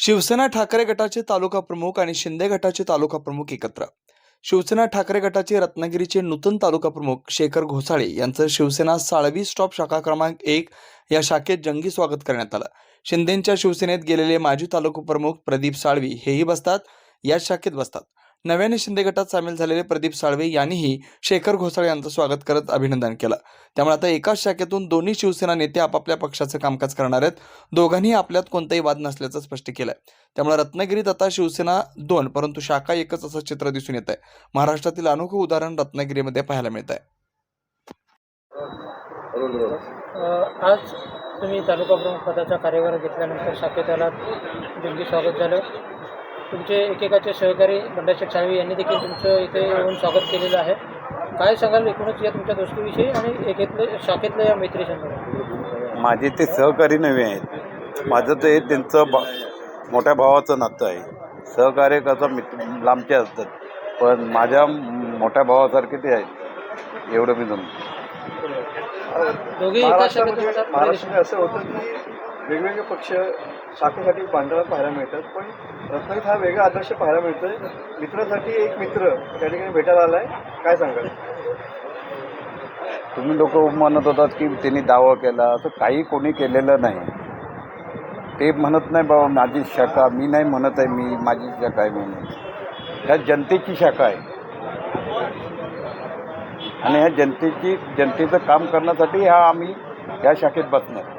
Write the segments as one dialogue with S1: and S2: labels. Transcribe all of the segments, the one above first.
S1: शिवसेना ठाकरे गटाचे तालुका प्रमुख आणि शिंदे गटाचे तालुका प्रमुख एकत्र. शिवसेना ठाकरे गटाचे रत्नागिरीचे नूतन तालुका प्रमुख शेखर घोसाळे यांचं शिवसेना साळवी स्टॉप शाखा क्रमांक एक या शाखेत जंगी स्वागत करण्यात आलं. शिंदेंच्या शिवसेनेत गेलेले माजी तालुका प्रमुख प्रदीप साळवी हेही बसतात याच शाखेत बसतात. नव्याने शिंदे गटात सामील झालेले प्रदीप साळवे यांनीही शेखर घोसाळे यांचं स्वागत करत अभिनंदन केलं. त्यामुळे आता एकाच शाखेतून दोन्ही शिवसेना नेते आपापल्या पक्षाचं कामकाज करणार आहेत. दोघांनी आपल्यात कोणताही वाद नसल्याचं स्पष्ट केलंय. त्यामुळे रत्नागिरीत आता शिवसेना दोन परंतु शाखा एकच असं चित्र दिसून येत आहे महाराष्ट्रातील अनोखं उदाहरण रत्नागिरीमध्ये पाहायला मिळत आहे
S2: आज तुम्ही तालुका प्रमुख पदाचा कार्यभार घेतल्यानंतर शाखेत आलात. दिल्ली स्वागत झालं. तुमचे एकेकाचे सहकारी बंडाशेठ साळवी यांनी देखील तुमचं इथे येऊन स्वागत केलेलं आहे. काय सांगाल एकूणच या तुमच्या दोस्तीविषयी आणि एकेतले शाखेतल्या या मैत्री
S3: माझे ते सहकारी नवे आहेत. माझं ते त्यांचं बा मोठ्या भावाचं नातं आहे. सहकार्य कसं मित्र लांबचे असतात. पण माझ्या मोठ्या भावासारखे ते आहेत. एवढं मी जमतो.
S2: दोघे
S4: महाराष्ट्रामध्ये असं होतं की वेगवेगळे पक्ष शाखेसाठी भांडणात पाहायला मिळतात पण रत्नागिरीत हा वेगळा आदर्श पाहायला मिळतोय. मित्रासाठी एक मित्र त्या ठिकाणी भेटायला आलाय. काय सांगाल?
S3: तुम्ही लोक म्हणत होतात की त्यांनी दावा केला असं काही कोणी केलेलं नाही. ते म्हणत नाही बाबा माझी शाखा मी नाही म्हणत आहे मी माझी शाखा आहे म्हणून. ह्या जनतेची शाखा आहे. आणि ह्या जनतेची जनतेचं काम करण्यासाठी हा आम्ही ह्या शाखेत बसणार.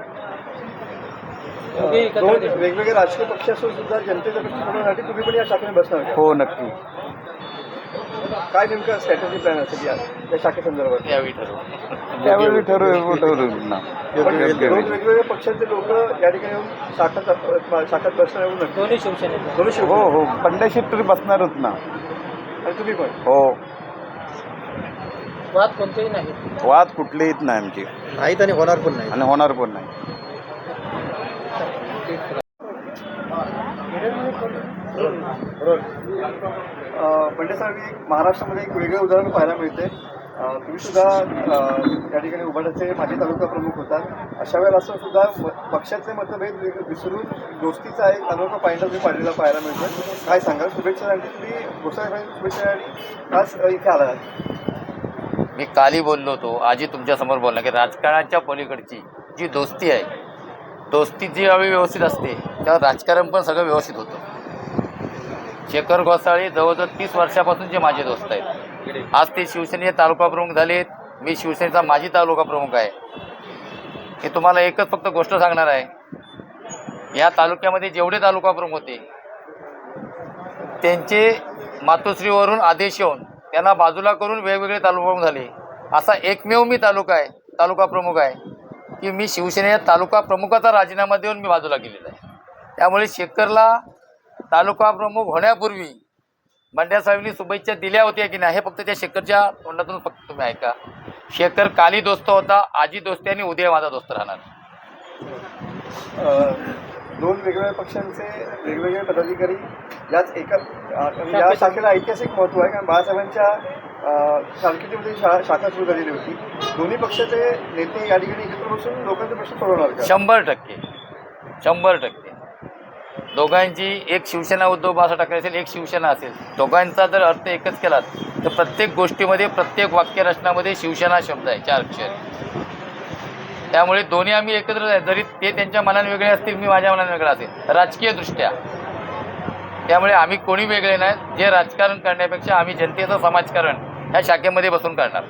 S4: दोन. वेगवेगळे राजकीय पक्ष असून सुद्धा जनतेचा प्रश्न सोडवण्यासाठी तुम्ही पण या शाखेने बसणार?
S3: हो नक्की.
S4: काय नेमकं स्ट्रॅटेजी प्लॅन असेल या या शाखेसंदर्भात
S3: त्यावेळी ठरवू. ठरवू ना.
S4: पण
S3: योग्य
S4: दोन
S3: वेळी.
S4: वेगवेगळे पक्षाचे लोक या ठिकाणी येऊन शाखात शाखात बसणार येऊन नक्की.
S2: दोन्ही शिवसेनेचे
S4: दोन्ही शिव
S3: हो हो. पंड्याशी तरी बसणारच ना.
S4: आणि तुम्ही पण?
S3: हो.
S2: वाद कोणतेही नाही
S3: वाद कुठलेहीच नाही आमची.
S4: नाहीत आणि होणार पण नाही
S3: आणि होणार पण नाही.
S4: पंडितसाहेब म्हणजे महाराष्ट्रामध्ये एक वेगळं उदाहरण पाहायला मिळते तुम्ही सुद्धा त्या या ठिकाणी उभाटाचे माजी तालुका प्रमुख होता अशा वेळेला असं सुद्धा पक्षाचे मतभेद विसरून दोस्तीचा एक अनोखा पाहिजे तुम्ही पाडलेला पाहायला मिळतो काय सांगाल? शुभेच्छा तुम्ही गोसाई शुभेच्छा आणि आज इथे आला
S5: मी काली बोललो होतो. आजी तुमच्यासमोर बोलला की राजकारणाच्या पलीकडची जी दोस्ती आहे दोस्ती जी हवी व्यवस्थित असते तेव्हा राजकारण पण सगळं व्यवस्थित होतं. शेखर गोसाळे जवळजवळ तीस वर्षापासूनचे माझे दोस्त आहेत. आज ते शिवसेनेचे तालुका प्रमुख झालेत मी शिवसेनेचा माजी तालुका प्रमुख आहे. हे तुम्हाला एकच फक्त गोष्ट सांगणार आहे. या तालुक्यामध्ये जेवढे तालुका प्रमुख होते त्यांचे मातोश्रीवरून आदेश येऊन त्यांना बाजूला करून वेगवेगळे तालुका प्रमुख झाले. असा एकमेव मी तालुका आहे तालुका प्रमुख आहे. की मी शिवसेनेच्या तालुका प्रमुखाचा राजीनामा देऊन मी बाजूला केलेला आहे. त्यामुळे शेखरला तालुका प्रमुख होण्यापूर्वी बंड्या साहेबांनी शुभेच्छा दिल्या होत्या की नाही हे फक्त त्या शेखरच्या तोंडातून फक्त तुम्ही ऐका. शेखर काली दोस्त होता आजी दोस्ती आणि उद्या माझा दोस्त राहणार.
S4: दोन वेगवेगळ्या पक्षांचे वेगवेगळे पदाधिकारी याच एका या शाखेला ऐतिहासिक महत्त्व आहे कारण बाळासाहेबांच्या सांकेतीमध्ये शाखा सुरू झालेली होती. दोन्ही पक्षाचे नेते या ठिकाणी एकत्र बसून लोकांचे प्रश्न सोडवणार का?
S5: शंभर टक्के. शंभर टक्के. दोघांची एक शिवसेना उद्धव बाळासाहेब ठाकरे असेल एक शिवसेना असेल. दोघांचा जर अर्थ एकच केला तर प्रत्येक गोष्टीमध्ये प्रत्येक वाक्यरचनामध्ये शिवसेना शब्द आहे चार अक्षर. त्यामुळे दोन्ही आम्ही एकत्र आहे जरी ते त्यांच्या मनाने वेगळे असतील मी माझ्या मनाने वेगळा असेल. राजकीयदृष्ट्या. त्यामुळे आम्ही कोणी वेगळे नाही. जे राजकारण करण्यापेक्षा आम्ही जनतेचं समाजकारण ह्या शाखेमध्ये बसून करणार.